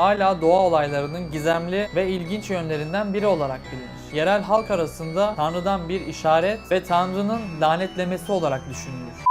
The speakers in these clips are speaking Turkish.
hala doğa olaylarının gizemli ve ilginç yönlerinden biri olarak bilinir. Yerel halk arasında Tanrı'dan bir işaret ve Tanrı'nın lanetlemesi olarak düşünülür.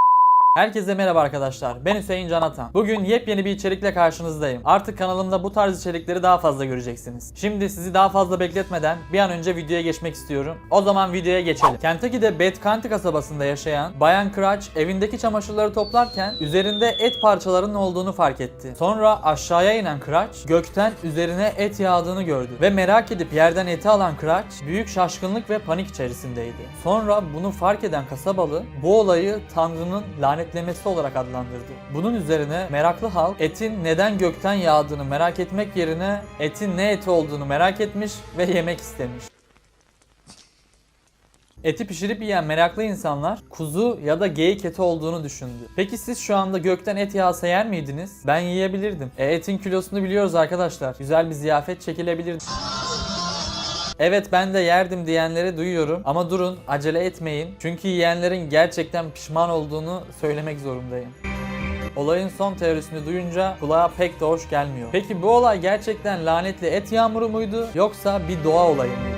Herkese merhaba arkadaşlar. Ben Hüseyin Can Atan. Bugün yepyeni bir içerikle karşınızdayım. Artık kanalımda bu tarz içerikleri daha fazla göreceksiniz. Şimdi sizi daha fazla bekletmeden bir an önce videoya geçmek istiyorum. O zaman videoya geçelim. Kentucky'de Bed County kasabasında yaşayan Bayan Crouch evindeki çamaşırları toplarken üzerinde et parçalarının olduğunu fark etti. Sonra aşağıya inen Crouch gökten üzerine et yağdığını gördü ve merak edip yerden eti alan Crouch büyük şaşkınlık ve panik içerisindeydi. Sonra bunu fark eden kasabalı bu olayı Tanrı'nın lanetlemesi olarak adlandırdı. Bunun üzerine meraklı halk etin neden gökten yağdığını merak etmek yerine etin ne eti olduğunu merak etmiş ve yemek istemiş. Eti pişirip yiyen meraklı insanlar kuzu ya da geyik eti olduğunu düşündü. Peki siz şu anda gökten et yağsa yer miydiniz? Ben yiyebilirdim. E etin kilosunu biliyoruz arkadaşlar. Güzel bir ziyafet çekilebilirdi. Evet ben de yerdim diyenleri duyuyorum ama durun acele etmeyin. Çünkü yiyenlerin gerçekten pişman olduğunu söylemek zorundayım. Olayın son teorisini duyunca kulağa pek de hoş gelmiyor. Peki bu olay gerçekten lanetli et yağmuru muydu yoksa bir doğa olayı mıydı?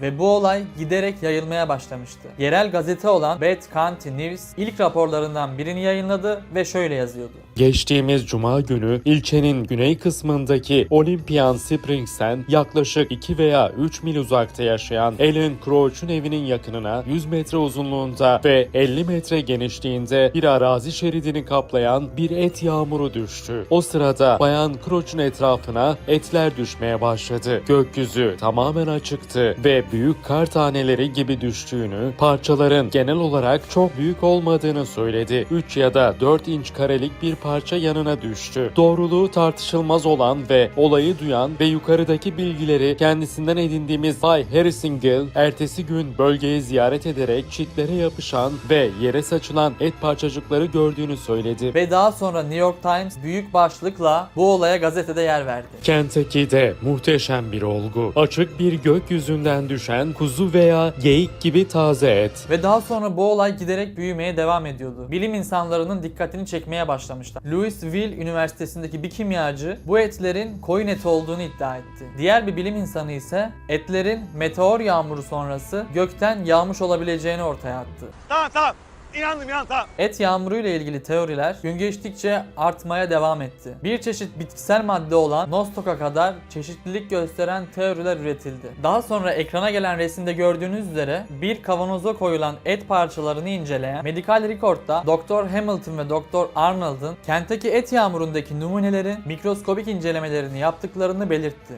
Ve bu olay giderek yayılmaya başlamıştı. Yerel gazete olan Bad County News ilk raporlarından birini yayınladı ve şöyle yazıyordu. Geçtiğimiz cuma günü ilçenin güney kısmındaki Olympian Springs'ten yaklaşık 2 veya 3 mil uzakta yaşayan Ellen Crouch'un evinin yakınına 100 metre uzunluğunda ve 50 metre genişliğinde bir arazi şeridini kaplayan bir et yağmuru düştü. O sırada Bayan Crouch'un etrafına etler düşmeye başladı. Gökyüzü tamamen açıktı ve büyük kar taneleri gibi düştüğünü, parçaların genel olarak çok büyük olmadığını söyledi. 3 ya da 4 inç karelik bir parça yanına düştü. Doğruluğu tartışılmaz olan ve olayı duyan ve yukarıdaki bilgileri kendisinden edindiğimiz Bay Harrisingale ertesi gün bölgeyi ziyaret ederek çitlere yapışan ve yere saçılan et parçacıkları gördüğünü söyledi. Ve daha sonra New York Times büyük başlıkla bu olaya gazetede yer verdi. Kentucky'de muhteşem bir olgu. Açık bir gökyüzünden düşen kuzu veya geyik gibi taze et. Ve daha sonra bu olay giderek büyümeye devam ediyordu. Bilim insanlarının dikkatini çekmeye başlamışlar. Louisville Üniversitesi'ndeki bir kimyacı bu etlerin koyun eti olduğunu iddia etti. Diğer bir bilim insanı ise etlerin meteor yağmuru sonrası gökten yağmış olabileceğini ortaya attı. Tamam tamam. İnandım inandım tamam. Et yağmuruyla ilgili teoriler gün geçtikçe artmaya devam etti. Bir çeşit bitkisel madde olan Nostok'a kadar çeşitlilik gösteren teoriler üretildi. Daha sonra ekrana gelen resimde gördüğünüz üzere bir kavanoza koyulan et parçalarını inceleyen Medical Record'da Dr. Hamilton ve Dr. Arnold'ın Kentucky et yağmurundaki numunelerin mikroskobik incelemelerini yaptıklarını belirtti.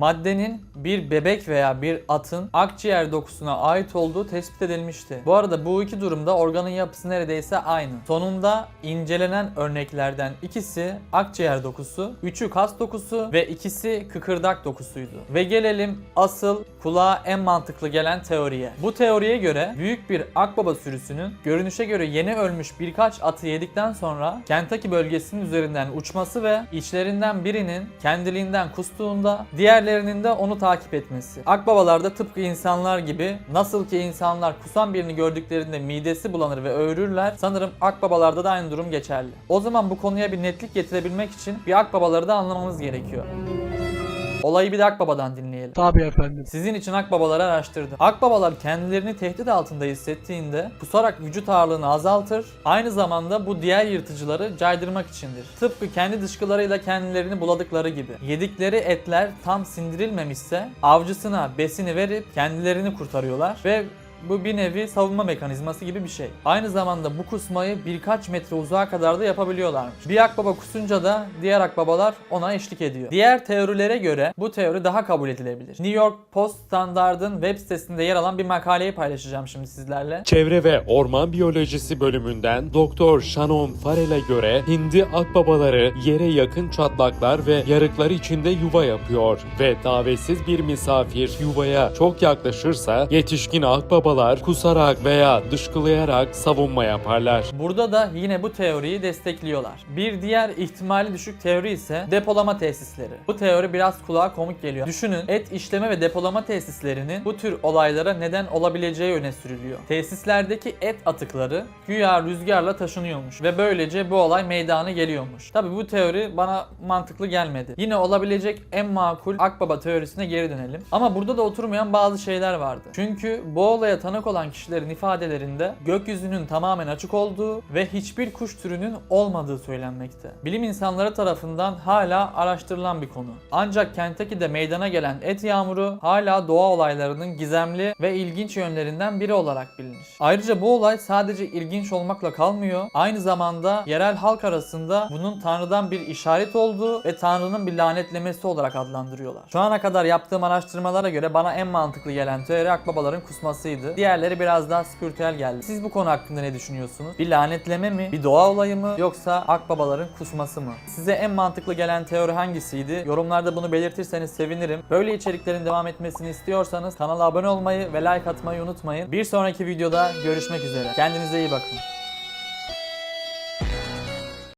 Maddenin bir bebek veya bir atın akciğer dokusuna ait olduğu tespit edilmişti. Bu arada bu iki durumda organın yapısı neredeyse aynı. Sonunda incelenen örneklerden ikisi akciğer dokusu, üçü kas dokusu ve ikisi kıkırdak dokusuydu. Ve gelelim asıl kulağa en mantıklı gelen teoriye. Bu teoriye göre büyük bir akbaba sürüsünün görünüşe göre yeni ölmüş birkaç atı yedikten sonra Kentucky bölgesinin üzerinden uçması ve içlerinden birinin kendiliğinden kustuğunda diğerlerinin de onu takip etmesi. Akbabalar da tıpkı insanlar gibi nasıl ki insanlar kusan birini gördüklerinde midesi bulanır ve öğürürler sanırım akbabalarda da aynı durum geçerli. O zaman bu konuya bir netlik getirebilmek için bir akbabaları da anlamamız gerekiyor. Olayı bir de akbabadan dinleyelim. Tabii efendim. Sizin için akbabaları araştırdım. Akbabalar kendilerini tehdit altında hissettiğinde pusarak vücut ağırlığını azaltır. Aynı zamanda bu diğer yırtıcıları caydırmak içindir. Tıpkı kendi dışkılarıyla kendilerini buladıkları gibi. Yedikleri etler tam sindirilmemişse avcısına besini verip kendilerini kurtarıyorlar ve bu bir nevi savunma mekanizması gibi bir şey. Aynı zamanda bu kusmayı birkaç metre uzağa kadar da yapabiliyorlarmış. Bir akbaba kusunca da diğer akbabalar ona eşlik ediyor. Diğer teorilere göre bu teori daha kabul edilebilir. New York Post Standard'ın web sitesinde yer alan bir makaleyi paylaşacağım şimdi sizlerle. Çevre ve Orman Biyolojisi bölümünden Doktor Shannon Farrell'e göre hindi akbabaları yere yakın çatlaklar ve yarıklar içinde yuva yapıyor ve davetsiz bir misafir yuvaya çok yaklaşırsa yetişkin akbabalar akbabalar kusarak veya dışkılayarak savunma yaparlar. Burada da yine bu teoriyi destekliyorlar. Bir diğer ihtimali düşük teori ise depolama tesisleri. Bu teori biraz kulağa komik geliyor. Düşünün et işleme ve depolama tesislerinin bu tür olaylara neden olabileceği öne sürülüyor. Tesislerdeki et atıkları güya rüzgarla taşınıyormuş ve böylece bu olay meydana geliyormuş. Tabi bu teori bana mantıklı gelmedi. Yine olabilecek en makul Akbaba teorisine geri dönelim. Ama burada da oturmayan bazı şeyler vardı. Çünkü bu olaya tanık olan kişilerin ifadelerinde gökyüzünün tamamen açık olduğu ve hiçbir kuş türünün olmadığı söylenmekte. Bilim insanları tarafından hala araştırılan bir konu. Ancak Kentucky'de meydana gelen et yağmuru hala doğa olaylarının gizemli ve ilginç yönlerinden biri olarak bilinir. Ayrıca bu olay sadece ilginç olmakla kalmıyor. Aynı zamanda yerel halk arasında bunun Tanrı'dan bir işaret olduğu ve Tanrı'nın bir lanetlemesi olarak adlandırıyorlar. Şu ana kadar yaptığım araştırmalara göre bana en mantıklı gelen teori akbabaların kusmasıydı. Diğerleri biraz daha spiritüel geldi. Siz bu konu hakkında ne düşünüyorsunuz? Bir lanetleme mi? Bir doğa olayı mı? Yoksa akbabaların kusması mı? Size en mantıklı gelen teori hangisiydi? Yorumlarda bunu belirtirseniz sevinirim. Böyle içeriklerin devam etmesini istiyorsanız kanala abone olmayı ve like atmayı unutmayın. Bir sonraki videoda görüşmek üzere. Kendinize iyi bakın.